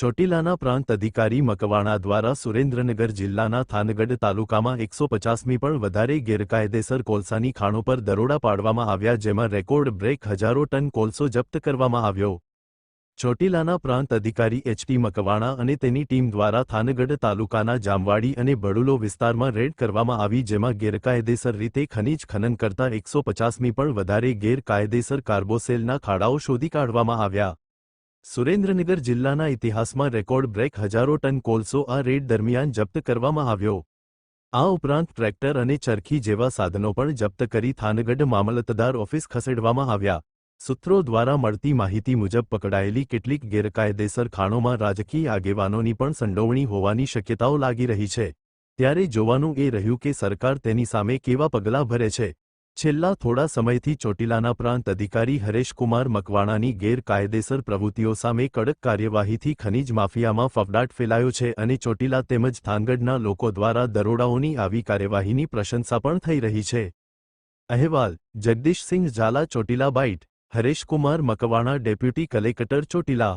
ચોટીલાના પ્રાંત અધિકારી મકવાણા દ્વારા સુરેન્દ્રનગર જિલ્લાના થાનગઢ તાલુકામાં એકસો પચાસમી પણ વધારે ગેરકાયદેસર કોલસાની ખાણો પર દરોડા પાડવામાં આવ્યા જેમાં રેકોર્ડ બ્રેક હજારો ટન કોલસો જપ્ત કરવામાં આવ્યો. ચોટીલાના પ્રાંત અધિકારી એચટી મકવાણા અને તેની ટીમ દ્વારા થાનગઢ તાલુકાના જામવાડી અને બડુલો વિસ્તારમાં રેડ કરવામાં આવી જેમાં ગેરકાયદેસર રીતે ખનીજ ખનન કરતા એકસો પચાસમી પણ વધારે ગેરકાયદેસર કાર્બોસેલના ખાડાઓ શોધી કાઢવામાં આવ્યા. સુરેન્દ્રનગર જિલ્લાના ઇતિહાસમાં રેકોર્ડ બ્રેક હજારો ટન કોલસો આ રેડ દરમિયાન જપ્ત કરવામાં આવ્યો. આ ઉપરાંત ટ્રેક્ટર અને ચરખી જેવા સાધનો પણ જપ્ત કરી થાનગઢ મામલતદાર ઓફિસ ખસેડવામાં આવ્યા. સૂત્રો દ્વારા મળતી માહિતી મુજબ પકડાયેલી કેટલીક ગેરકાયદેસર ખાણોમાં રાજકીય આગેવાનોની પણ સંડોવણી હોવાની શક્યતાઓ લાગી રહી છે. ત્યારે જોવાનું એ રહ્યું કે સરકાર તેની સામે કેવા પગલાં ભરે છે. છેલ્લા થોડા સમયથી ચોટીલાના પ્રાંત અધિકારી હરેશકુમાર મકવાણાની ગેરકાયદેસર પ્રવૃત્તિઓ સામે કડક કાર્યવાહીથી ખનીજ માફિયામાં ફફડાટ ફેલાયો છે અને ચોટીલા તેમજ થાનગઢના લોકો દ્વારા દરોડાઓની આવી કાર્યવાહીની પ્રશંસા પણ થઈ રહી છે. અહેવાલ, Jagdishsinh Zala Chotila byte, Hareshkumar Makwana deputy collector Chotila.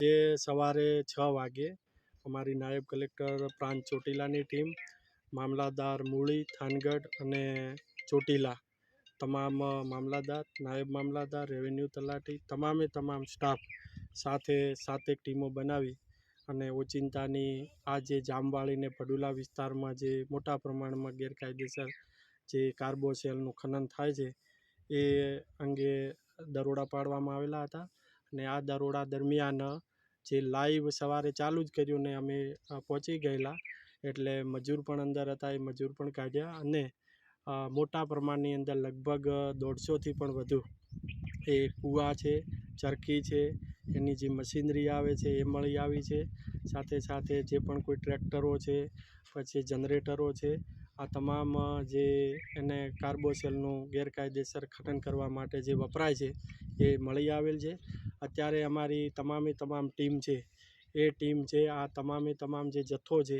જે સવારે છ વાગે અમારી નાયબ કલેક્ટર પ્રાંત ચોટીલાની ટીમ, મામલાદાર મૂળી, થાનગઢ અને ચોટીલા, તમામ મામલાદાર, નાયબ મામલાદાર, રેવન્યુ તલાટી, તમામે તમામ સ્ટાફ સાથે સાતેક ટીમો બનાવી અને ઓચિંતાની આ જે જામવાળીને પડુલા વિસ્તારમાં જે મોટા પ્રમાણમાં ગેરકાયદેસર જે કાર્બોસેલનું ખનન થાય છે, એ અંગે દરોડા પાડવામાં આવેલા હતા અને આ દરોડા દરમિયાન જે લાઈવ સવારે ચાલુ જ કર્યું ને અમે પહોંચી ગયેલા એટલે મજૂર પણ અંદર હતા, એ મજૂર પણ કાઢ્યા અને મોટા પ્રમાણની અંદર લગભગ દોઢસોથી પણ વધુ એ કૂવા છે, ચરખી છે, એની જે મશીનરી આવે છે એ મળી આવી છે. સાથે સાથે જે પણ કોઈ ટ્રેક્ટરો છે, પછી જનરેટરો છે, આ તમામ જે એને કાર્બોસેલનું ગેરકાયદેસર ખનન કરવા માટે જે વપરાય છે એ મળી આવેલ છે. અત્યારે અમારી તમામે તમામ ટીમ છે, એ ટીમ છે, આ તમામે તમામ જે જથ્થો છે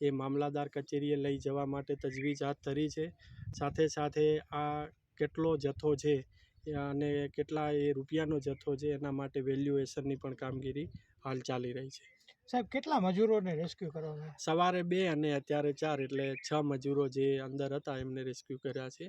એ મામલાદાર કચેરીએ લઈ જવા માટે તજવીજ હાથ ધરી છે. સાથે સાથે આ કેટલો જથ્થો છે અને કેટલા એ રૂપિયાનો જથ્થો છે એના માટે વેલ્યુએશનની પણ કામગીરી હાલ ચાલી રહી છે. સાહેબ કેટલા મજૂરોને રેસ્ક્યુ કરવાના સવારે બે અને અત્યારે ચાર એટલે છ મજૂરો જે અંદર હતા એમને રેસ્ક્યુ કર્યા છે.